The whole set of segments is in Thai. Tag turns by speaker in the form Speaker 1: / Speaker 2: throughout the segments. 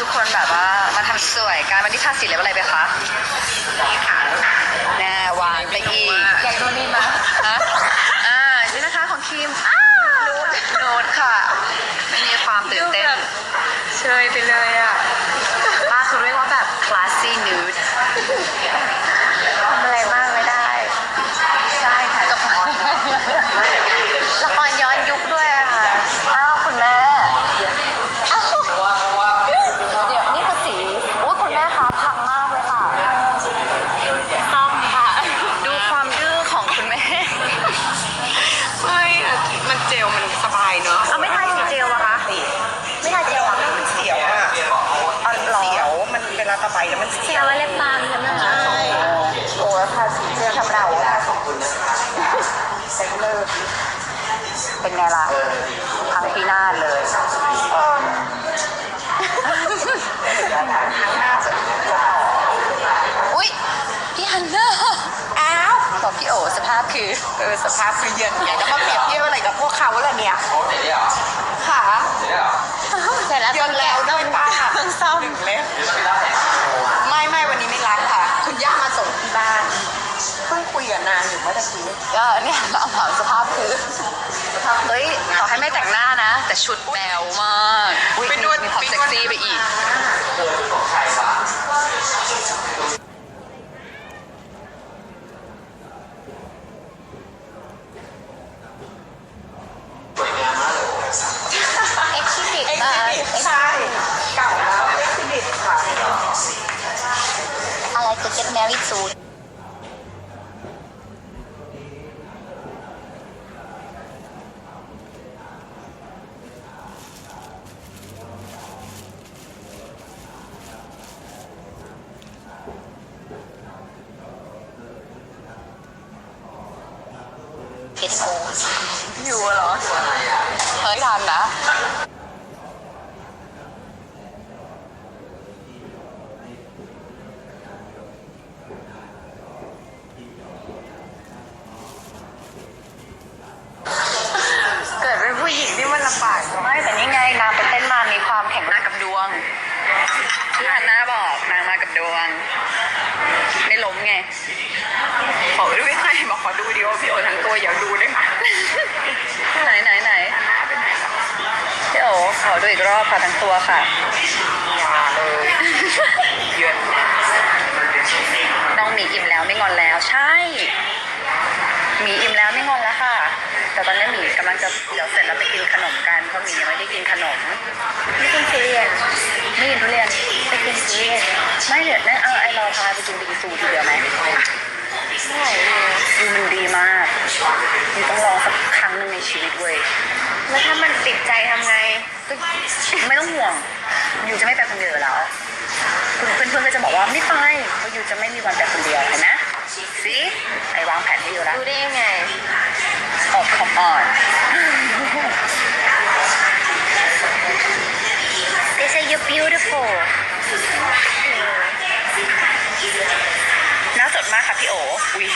Speaker 1: ทุกคนแบบว่ามาทำสวยการวันนี้ทาสีเล็บอะไรไปคะ
Speaker 2: นี่ค่ะ
Speaker 1: แน่หวานไปอีก
Speaker 2: อยากดูนี่มา
Speaker 1: ฮะอ่านี่นะคะของครีมอ้าโน้ตค่ะ ไม่มีความตื่นเต้น
Speaker 2: เชยไปเลยอะ
Speaker 1: ล่าสุดเรียกว่าแบบ classy nude
Speaker 2: เป็
Speaker 1: นไงล่ะพังที่หน้าเลยอุ๊ยพี่ฮันน่า
Speaker 3: อ้าว
Speaker 1: บอกพี่โอสภาพคือ
Speaker 3: เออสภาพคือเย็นเนี่ยแล้วมาเปรียบเทียบอะไรกับพวกเขาล่ะเนี่ยค่ะ
Speaker 2: เสร็จแล้ว
Speaker 3: เดือนแล้วด้วยป้า
Speaker 2: เพิ่งซ่อม
Speaker 3: หนึ่งเล่มไม่ ยกับนางอยู่เมื่อตะกี้
Speaker 1: ก็เนี่ยถามถามสภาพคือเฮ้ยขอให้ไม่แต่งหน้านะ แต่ชุดแมวมากอุ๊ย
Speaker 3: ไปนวด
Speaker 1: มีความเซ็กซี่ไปอีก
Speaker 2: อ
Speaker 1: ยู่เหรอเฮ้ยทันนะ
Speaker 3: เกิดเป็นผู้หญิงที่มันลำบาก
Speaker 1: ไม่แต่นี่ไงนางไปเต้นมามีความแข็งหน้ากับดวงที่ฮันน่าบอกนางมากับดวง ไม่ล้มไง
Speaker 3: ขอดูไม่ให้บอกขอดูดิว่าพี่โอทั้งตัวอย่าดูได้ไหม
Speaker 1: ไหนไหนไหน
Speaker 3: หน้าเป็นไงล่ะ
Speaker 1: พี่โอขอดูอีกรอบค่ะทั้งตัวค่ะ
Speaker 3: อย่าเลยเยือน
Speaker 1: น้องหมีอิ่มแล้วไม่งอนแล้วใช่หมีอิ่มแล้วไม่งอนแล้วค่ะ แต่ตอนนี้หมีกำลังจะเดี๋ยวเสร็จแล้วไปกินขนมกัน เพราะหมียังไม่ได้กินขนม
Speaker 2: ไม่กินทุเรียน
Speaker 1: ไม่กินทุเรียน
Speaker 2: ไปกินทุเรียน
Speaker 1: ไม่เดี๋ยวนั่นเอาไอเราพาไปกินบิงซูทีเดียวไหม
Speaker 2: ไม่ไหวเลย
Speaker 1: ดูมันดีมากยูต้องลองสักครั้งหนึ่งในชีวิตเว้ย
Speaker 2: แล้วถ้ามันติดใจทำไง
Speaker 1: ก็ไม่ต้องห่วงยูจะไม่ไปคนเดียวอยู่แล้ว คุณเพื่อนๆก็จะบอกว่าไม่ไปเพราะยูจะไม่มีวันไปคนเดียวเห็นไหมสิไอวางแผนให้ยูแล้ว
Speaker 2: ดูได้ยังไง
Speaker 1: ออกคอมออน
Speaker 2: They say you're beautiful
Speaker 1: น่าสดมากค่ะพี่โออุ้ย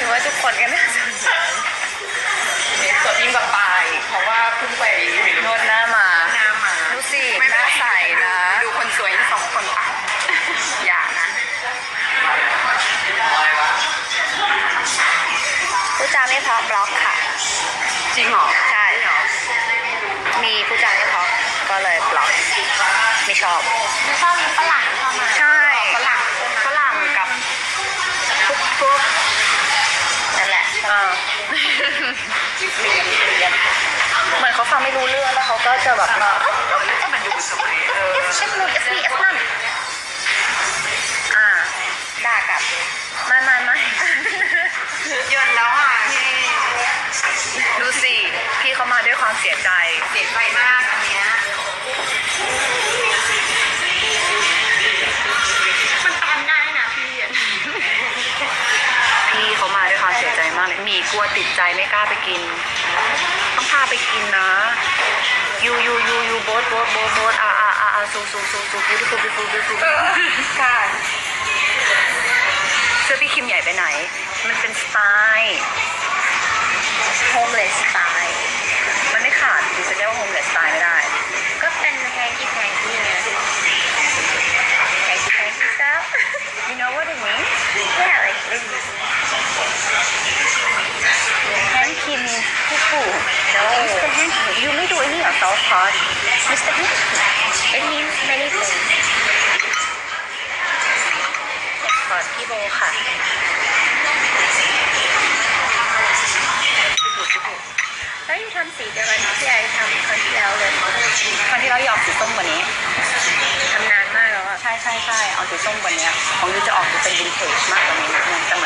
Speaker 2: ถือว่าทุกคนก็น่าสนใจ
Speaker 3: เนี่ยตัวยิ่งกว่าปลาย เพราะว่าเพิ่งไป
Speaker 1: นวดหน้ามา
Speaker 3: หน้ามา
Speaker 1: ดูสิ
Speaker 3: ไม่
Speaker 1: ห
Speaker 3: เป็น
Speaker 1: น้า
Speaker 3: ไร
Speaker 1: ใสนะ
Speaker 3: ดูคนสวยทั้งสองคนอะ อย่านะ
Speaker 2: ผู้จาไม่เพราะบล็อกค่ะ
Speaker 3: จริงเหรอ
Speaker 1: ใช่
Speaker 3: จริงเหรอ
Speaker 1: มีผู้จาไม่เพราะก็เลยบล็อกไม่ชอบ
Speaker 2: ชอบมีฝรั่งเข้ามา
Speaker 1: ใช่
Speaker 3: ฝรั่ง
Speaker 1: ฝรั่งกับปุ๊บปุ๊บ
Speaker 2: นั่นแหละ
Speaker 1: อ่าเหมือนเขาฟังไม่รู้เรื่องแล้วเขาก็จะแบบมา
Speaker 3: มันดูสมัยเออ
Speaker 2: เอฟเอฟนู่นเอฟนี่เอฟนั่น
Speaker 1: อ่า
Speaker 2: ด่ากลับ
Speaker 1: ไม่ไม่ไม่
Speaker 3: เยินแล้วอะ
Speaker 1: ว
Speaker 3: ติด
Speaker 1: ใจไม่กล้าไปกิน ต้องพาไปกินนะยูยูยูยูโบสโบสโบสโบสอ่าอ่าอ่าสูสูสูสู beautiful beautiful beautiful
Speaker 3: ค่ะ
Speaker 1: เสื้อพี่คิมใหญ่ไปไหน มันเป็นสไตล์
Speaker 2: homeless style
Speaker 1: มันไม่ขาดดิฉันเรียกว่าโฮมเลสสไตล์ไม่ได้ salt pot
Speaker 2: Mr. It means many things
Speaker 1: ขอพี่โบค่ะแล้วยูทำสีเดียวกันที่ไอทำครั้งที่แล้วเลยครั้งที่แล้วยออกสีส้มกว่านี้ทำนานมากแล้วอะใช่ใช่ใช่เอาสีส้มกว่านี้ของยูจะออกจะเป็นวินเทจมากกว่านี้นิดนึงแต่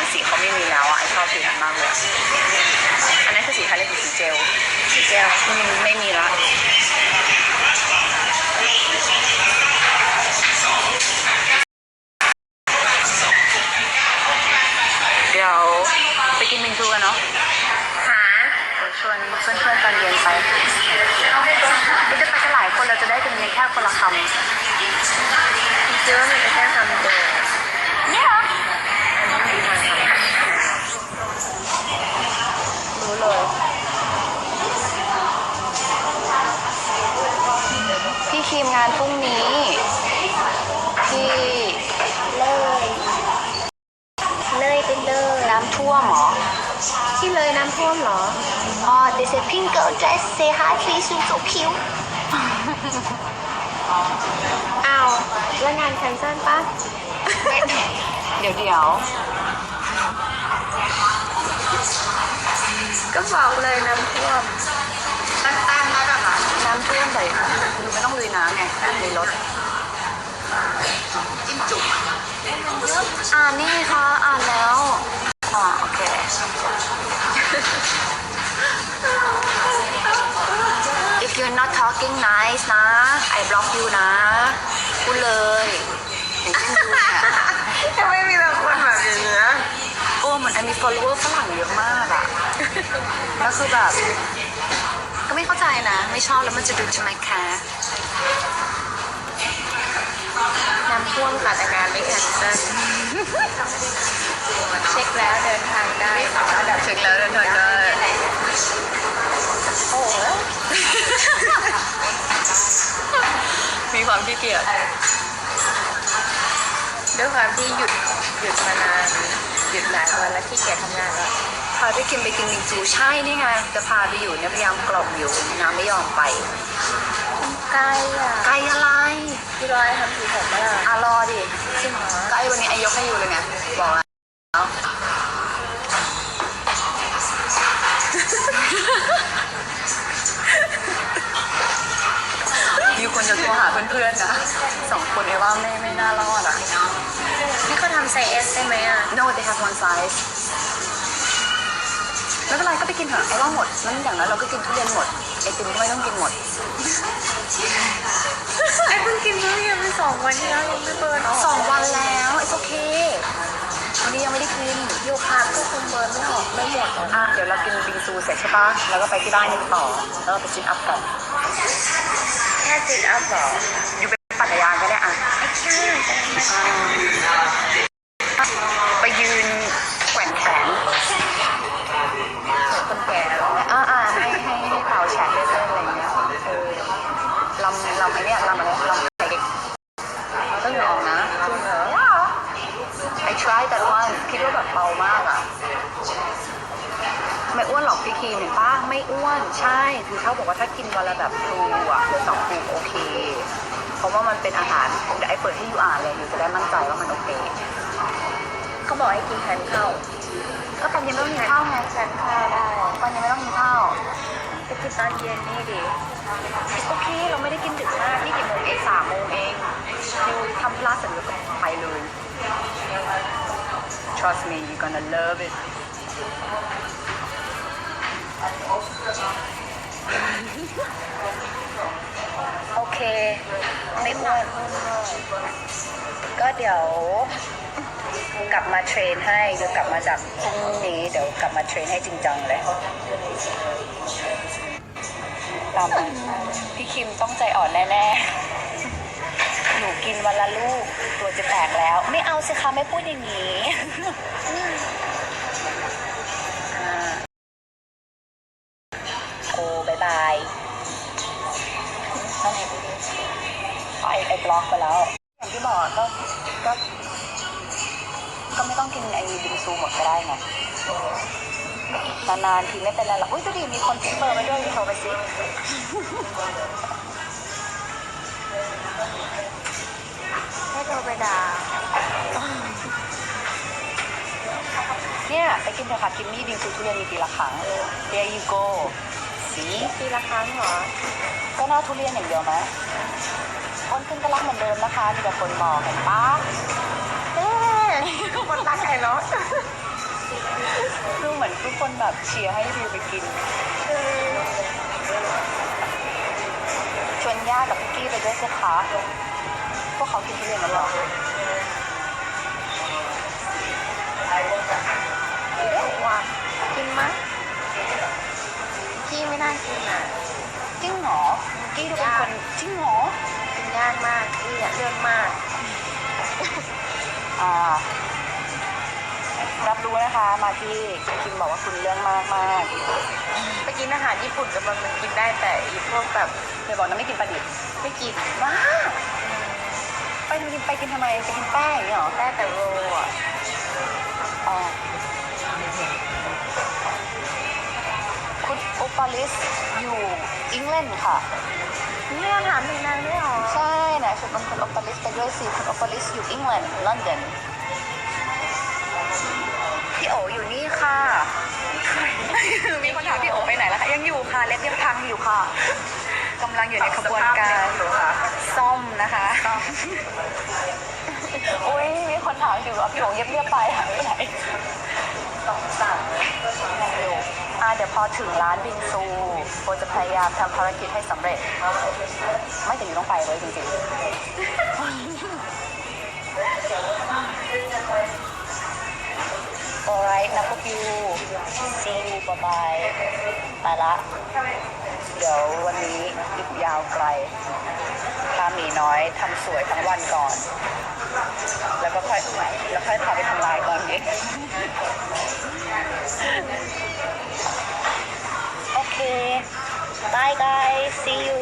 Speaker 1: ค่คนละค
Speaker 2: คิดว่ามันจะแค่ทำเดียว
Speaker 1: เนี่ยเหรอ
Speaker 2: รู้เลย
Speaker 1: พี่ครีมงานพรุ่งนี้ ที่
Speaker 2: เลยเลยไปเลย
Speaker 1: น้ำท่วมเหรอ
Speaker 2: ที่เลยน้ำท่วมเหรอ อ๋อ they say pink girl dress say hi please you so cute อ้าว แล้วงานแคนเซิลปะ
Speaker 1: เดี๋ยวเดี๋ยว
Speaker 2: ก็บอกเลยน้ำท่วม
Speaker 3: ตั้งๆแล้วกันค่ะ
Speaker 1: น้ำท่วมแต่ยูไม่ต้องลุยน้ำไงในรถ
Speaker 3: จิ้มจุ่ม
Speaker 1: อ่านนี่คะอ่านแล้วอ่าโอเค if you're not talking nice นะ I block you นะพูดเลยอย่างเช่นยูเนี่ย
Speaker 3: ทำไมมีแต่คนแบบอย่างเงี้ย
Speaker 1: โอ้เหมือนไอมี follower ฝรั่งเยอะมากอะแล้วคือแบบ ก็ไม่เข้าใจนะ ไม่ชอบแล้วมันจะดูทำไมแคร์
Speaker 2: น้ำท่วมค่ะแต่งานไม่แคนเซิลเช็คแล้วเดินทางได้
Speaker 1: เช็คแล้วเดินทางได้
Speaker 2: โอ้โห
Speaker 1: มีความขี้เกียจ
Speaker 2: ด้วยความที่หยุดหยุดมานานหยุดหลายวันแล้วที่เกียจทำงานแล้ว
Speaker 1: พาไปกินไปกินบิงซูใช่นี่ไงจะพาไปอยู่เนี่ยพยายามกล่อมอยู่น้ำไม่ยอมไป
Speaker 2: ใกล้อะ
Speaker 1: ไกลอะไร
Speaker 2: พี่ร้อยทำสีผมมาล่ะ
Speaker 1: อะรอดิ
Speaker 2: จริงเหรอ
Speaker 1: ใกล้วันนี้ไอยกให้อยู่เลยไงบอก พื่อนๆนะสองคนเอว่าไม่ไม่น่ารอดอะ
Speaker 2: นี่เขาทำไซส์ S ได้ไหมอะ
Speaker 1: No they have one size ไม่เป็นไรก็ไปกินเถอะไอ้ว่าหมดนั่นอย่างนั้นเราก็กินทุเรียนหมดไอติมก็ไม่ต้องกินหมด
Speaker 2: ไอ้เพิ่งกินทุเรียนไปสองวันที่แล้วยังไม่เบิร์นออก
Speaker 1: สองวันแล้ว it's okay วันนี้ยังไม่ได้กิน
Speaker 2: โยคะก็คงเบิร์นไม่ออกไม่หมดหรอก
Speaker 1: อะเดี๋ยวเรากินบิงซูเสร็จใช่ปะแล้วก็ไปที่บ้านกันต่อแล้วเราไปชินอัพกัน
Speaker 2: แค่จิตอัพเหรอ
Speaker 1: อยู่ไปปั่นจักรยานก็ได้อะ
Speaker 2: ไอ้ค่
Speaker 1: ไปยืนแกว่งแขน
Speaker 2: คนแก่แล้ว
Speaker 1: อ่าอ่าให้ให้ให้เป่าแฉกเล่นๆอะไรอย่างเงี้ยเออลำลำไอเนี่ยลำอะไรลำไข่เด็กต้องอยู่ออกนะ
Speaker 2: จริงเหรอ
Speaker 1: I try that one คิดว่าแบบเบามากอะ ไม่อ้วนหรอกพี่ครีมเห็นปะไม่อ้วนใช่คือเขาบอกว่าถ้ากินวันละแบบพลูอะหรือสองพลูโอเค เพราะว่ามันเป็นอาหารเดี๋ยวไอ้เปิดให้ยูอ่านเลยยูจะได้มั่นใจว่ามันโอเค
Speaker 2: เขาบอกให้กินแทนข้าว
Speaker 1: ก็ตอนเย็นไม่ต้องกินข้าวไง
Speaker 2: แทนข้าวได้
Speaker 1: ตอนเย็นไม่ต้องกินข้าว
Speaker 2: ไปกินตอนเย็นนี่ดิ
Speaker 1: โอเคเราไม่ได้กินดึกมากนี่กี่โมงเองสามโมงเองยูทำธุระเสร็จแล้วก็ไปเลย Trust me you're gonna love it โอเค ไม่อ้วนก็เดี๋ยวกลับมาเทรนให้เดี๋ยวกลับมาจากพรุ่งนี้เดี๋ยวกลับมาเทรนให้จริงจังเลยตามพี่คิมต้องใจอ่อนแน่ๆ หนูกินวันละลูกตัวจะแตกแล้ว ไม่เอาสิคะไม่พูดอย่างนี้ กก็ก็ก็ไม่ต้องกินไอ้บิงซูหมดก็ได้ไงนานๆทีไม่เป็นไรหรอกอุ้ยดูดิมีคนทิ้งเบอร์มาด้วยโทรไปสิให้โทรไปด่าเนี่ย ไปกินเถอะค่ะกิมมี่บิงซูทุเรียนมีปีละครั้ง there you go สี
Speaker 2: ปีละครั้งเหรอ
Speaker 1: ก็น่าทุเรียนอย่างเดียวไหม อ้นขึ้นก็รักเหมือนเดิมนะคะมีแต่คนบอกเห็นปะ
Speaker 2: เอ๊ะคนรักไก่รถ
Speaker 1: ดูเหมือนทุกคนแบบเชียร์ให้ริวไปกินชวนย่ากับพี่กี้ไปด้วยสิคะพวกเขากินทุเรียนกันเหรอ
Speaker 2: ว่ากินมั้ยพี่ไม่น่ากินอะ
Speaker 1: จริงเหรอกี้ดูเป็นคนจริงเหรอ
Speaker 2: กิน ยากมากพี่อะเรื่องมาก
Speaker 1: อ่ารับรู้นะคะ มาที่คิมบอกว่าคุณเรื่องมากมาก
Speaker 2: ไปกินอาหารญี่ปุ่นกับมันมันกินได้แต่อีพวกแบบ
Speaker 1: ๆเดี๋ยวบอกนะไม่กินปลาดิบ
Speaker 2: ไม่กิน
Speaker 1: ว้าไปทำกินไปกินทำไมไปกินแป้งอย่างนี้เหรอ
Speaker 2: ได้แต่โรลอะ
Speaker 1: อ๋อ ปาลิสอยู่อังกฤษค่ะ
Speaker 2: เนี่ยถามถึงนางด้วยเหรอ
Speaker 1: ใช่นะคุณเป็นคุณโอปาลิสไปด้วยสิคุณโอปาลิสอยู่อังกฤษลอนดอนพี่โออยู่นี่ค่ะ มีคนถามพี่โอไปไหนแล้วคะยังอยู่ค่ะเล็บยังพังอยู่ค่ะกำลังอยู่ในขบวนการซ่อมนะคะโอ้ยมีคนถามอยู่ว่าพี่โอเงียบๆไปหายไปไหนต้องสั่งอยู่ อะเดี๋ยวพอถึงร้านบิงซูโบจะพยายามทำภารกิจให้สำเร็จ ไม่แต่อยู่ต้องไปเลยจริงๆ alright นะพวกยู see you bye bye ไปละ เดี๋ยววันนี้อีกยาวไกลพามีน้อยทำสวยทั้งวันก่อน แล้วก็ค่อยแล้วค่อยพาไปทำลายตอนเย็นโอเค bye guys. See you